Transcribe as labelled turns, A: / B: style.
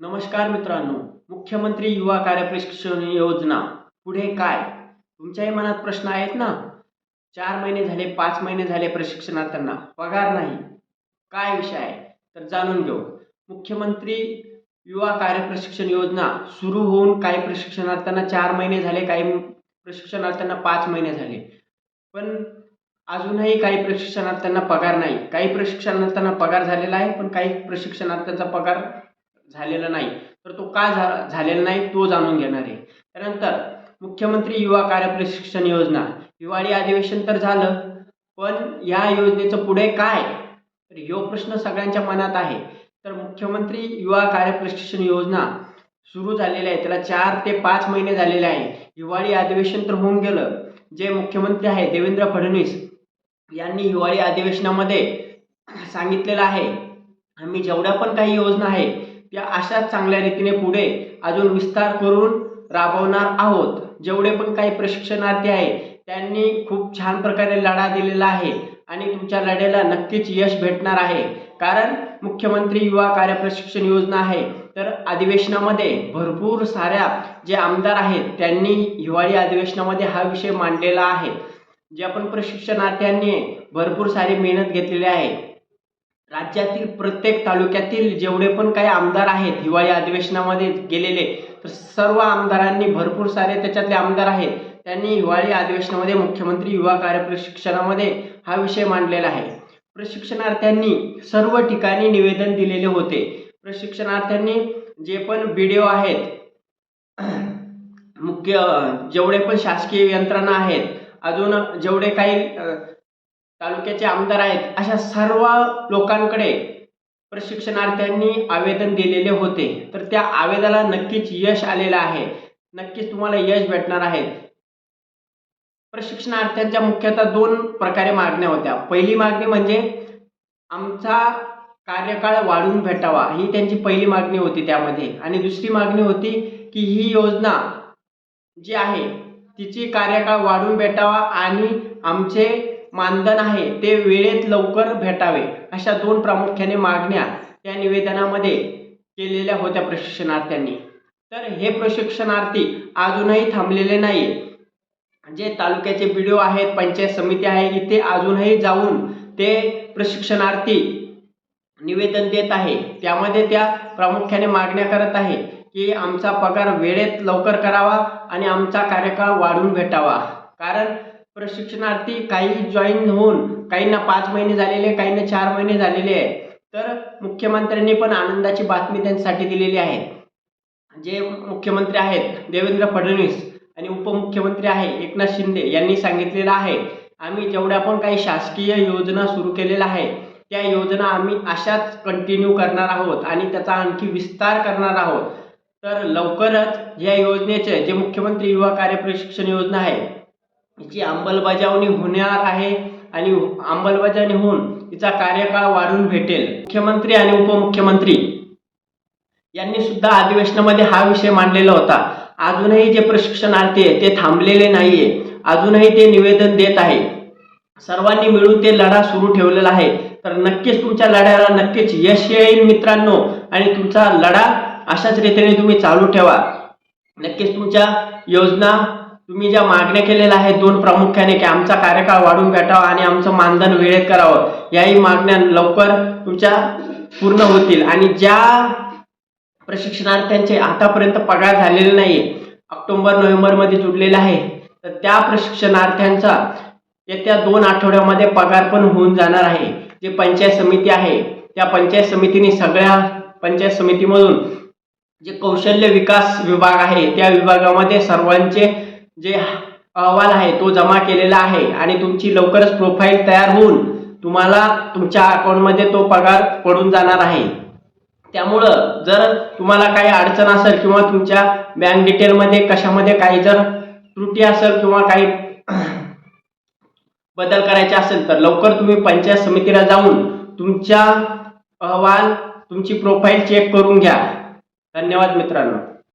A: नमस्कार मित्रांनो. मुख्यमंत्री युवा कार्य प्रशिक्षण योजना. पुढे काय? तुमच्याही मनात प्रश्न आहेत ना? चार महिने झाले पाच महिने झाले प्रशिक्षणार्थ्यांना. पगार नाही. काय विषय आहे? तर जाणून घेऊ. मुख्यमंत्री युवा कार्य प्रशिक्षण योजना सुरू होऊन काही प्रशिक्षणार्थ्यांना चार महिने झाले काही प्रशिक्षणार्थ्यांना पाच महिने झाले. पण अजूनही काही प्रशिक्षणार्थ्यांना पगार नाही. काही प्रशिक्षणार्थ्यांना पगार झालेला आहे पण काही प्रशिक्षणार्थ्यांचा पगार झालेला नाही. तर तो का झालेला नाही तो जाणून घेणार आहे. त्यानंतर मुख्यमंत्री युवा कार्य प्रशिक्षण योजना. हिवाळी अधिवेशन तर झालं पण या योजनेचं पुढे काय? तर यो प्रश्न सगळ्यांच्या मनात आहे. तर मुख्यमंत्री युवा कार्य प्रशिक्षण योजना सुरू झालेली आहे. त्याला चार ते पाच महिने झालेले आहे. हिवाळी अधिवेशन तर होऊन गेलं. जे मुख्यमंत्री आहे देवेंद्र फडणवीस यांनी हिवाळी अधिवेशनामध्ये सांगितलेलं आहे. आम्ही जेवढ्या पण काही योजना आहे या अशा चांगल्या रीतीने पुढे अजून विस्तार करून राबवणार आहोत. जेवढे पण काही प्रशिक्षणार्थी आहे त्यांनी खूप छान प्रकारे लढा दिलेला आहे आणि तुमच्या लढ्याला नक्कीच यश भेटणार आहे. कारण मुख्यमंत्री युवा कार्य प्रशिक्षण योजना आहे तर अधिवेशनामध्ये भरपूर साऱ्या जे आमदार आहेत त्यांनी हिवाळी अधिवेशनामध्ये हा विषय मांडलेला आहे. जे आपण प्रशिक्षणार्थ्यांनी भरपूर सारी मेहनत घेतलेली आहे. राज्यातील प्रत्येक तालुक्यातील जेवढे पण काही आमदार आहेत हिवाळी अधिवेशनामध्ये गेलेले तर सर्व आमदारांनी भरपूर सारे त्याच्यातले आमदार आहेत. त्यांनी हिवाळी अधिवेशनामध्ये मुख्यमंत्री युवा कार्य प्रशिक्षणामध्ये हा विषय मांडलेला आहे. प्रशिक्षणार्थ्यांनी सर्व ठिकाणी निवेदन दिलेले होते. प्रशिक्षणार्थ्यांनी जे पण व्हिडिओ आहेत मुख्य जेवढे पण शासकीय यंत्रणा आहेत अजून जेवढे काही तालुक्याचे आमदार आहेत अशा सर्व लोकांकडे प्रशिक्षणार्थ्यांनी आवेदन दिलेले होते. तर त्या आवेदनाला नक्कीच यश आलेलं आहे. नक्कीच तुम्हाला यश भेटणार आहे. प्रशिक्षणार्थ्यांच्या मुख्यतः दोन प्रकारे मागण्या होत्या. पहिली मागणी म्हणजे आमचा कार्यकाळ वाढवून भेटावा ही त्यांची पहिली मागणी होती त्यामध्ये. आणि दुसरी मागणी होती की ही योजना जी आहे तिची कार्यकाळ वाढवून भेटावा आणि आमचे मानधन आहे ते वेळेत लवकर भेटावे अशा दोन प्रामुख्याने मागण्या त्या निवेदनामध्ये केलेल्या होत्या प्रशिक्षणार्थ्यांनी. तर हे प्रशिक्षणार्थी अजूनही थांबलेले नाही जे तालुक्याचे बीडीओ आहेत पंचायत समिती आहे इथे अजूनही जाऊन ते प्रशिक्षणार्थी निवेदन देत आहे. त्यामध्ये त्या प्रामुख्याने मागण्या करत आहे की आमचा पगार वेळेत लवकर करावा आणि आमचा कार्यकाळ वाढवून भेटावा. कारण प्रशिक्षणार्थी काही जॉईन होऊन काहींना पाच महिने झालेले काहींना चार महिने झालेले आहे तर मुख्यमंत्र्यांनी पण आनंदाची बातमी त्यांच्यासाठी दिलेली आहे. जे मुख्यमंत्री आहेत देवेंद्र फडणवीस आणि उपमुख्यमंत्री आहे एकनाथ शिंदे यांनी सांगितलेलं आहे आम्ही जेवढ्या पण काही शासकीय योजना सुरू केलेल्या आहे त्या योजना आम्ही अशाच कंटिन्यू करणार आहोत आणि त्याचा आणखी विस्तार करणार आहोत. तर लवकरच या योजनेचे जे मुख्यमंत्री युवा कार्य प्रशिक्षण योजना आहे जी अंमलबजावणी होणार आहे आणि अंमलबजावणी होऊन तिचा कार्यकाळ वाढून भेटेल. मुख्यमंत्री आणि उपमुख्यमंत्री यांनी सुद्धा अधिवेशनामध्ये हा विषय मांडलेला होता. अजूनही जे प्रशिक्षणार्थी आहे ते थांबलेले नाहीये. अजूनही ते निवेदन देत आहे. सर्वांनी मिळून ते लढा सुरू ठेवलेला आहे. तर नक्कीच तुमच्या लढ्याला नक्कीच यश येईल मित्रांनो आणि तुमचा लढा अशाच रीतीने तुम्ही चालू ठेवा. नक्कीच तुमच्या योजना तुम्ही ज्या मागण्या केलेल्या आहेत दोन प्रामुख्याने की आमचा कार्यकाळ वाढून भेटावा आणि आमचं मानधन वेळेत करावं याही मागण्या लवकर तुमच्या पूर्ण होतील. आणि ज्या प्रशिक्षणार्थ्यांचे आतापर्यंत पगार झालेले नाही ऑक्टोबर नोव्हेंबरमध्ये जुडलेले आहे तर त्या प्रशिक्षणार्थ्यांचा येत्या दोन आठवड्यामध्ये पगार पण होऊन जाणार आहे. जे पंचायत समिती आहे त्या पंचायत समितीने सगळ्या पंचायत समितीमधून जे कौशल्य विकास विभाग आहे त्या विभागामध्ये सर्वांचे जे अहवाल आहे तो जमा केलेला आहे आणि तुमची लवकरच प्रोफाईल तयार होऊन तुम्हाला तुमच्या अकाउंटमध्ये तो पगार पडून जाणार आहे. त्यामुळं जर तुम्हाला काही अडचण असेल किंवा तुमच्या बँक डिटेलमध्ये कशामध्ये काही जर त्रुटी असेल किंवा काही बदल करायचे असेल तर लवकर तुम्ही पंचायत समितीला जाऊन तुमच्या अहवाल तुमची प्रोफाईल चेक करून घ्या. धन्यवाद मित्रांनो.